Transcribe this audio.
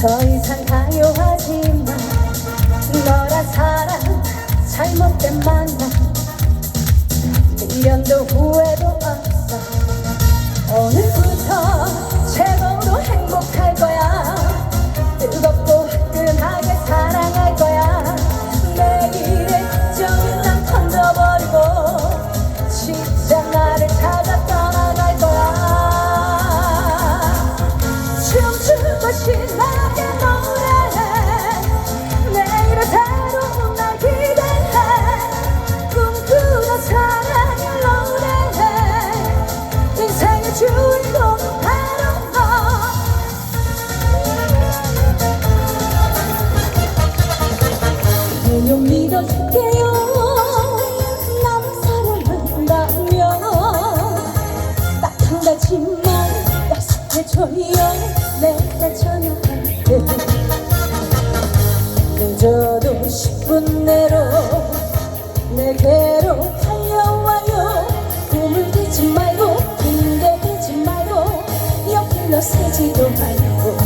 더 이상 강요하지 마. 너란 사람 잘못된 만남. 미련도 후회도 없어. 오늘부터 그냥 믿어줄게요. 나를 사랑한다면 딱한 가지만 약속해줘요. 내가 전화할게. 늦어도 10분 내로 내게로 달려와요. 꿈을 대지 말고 핑계 대지 말고 옆길로 새지도 말고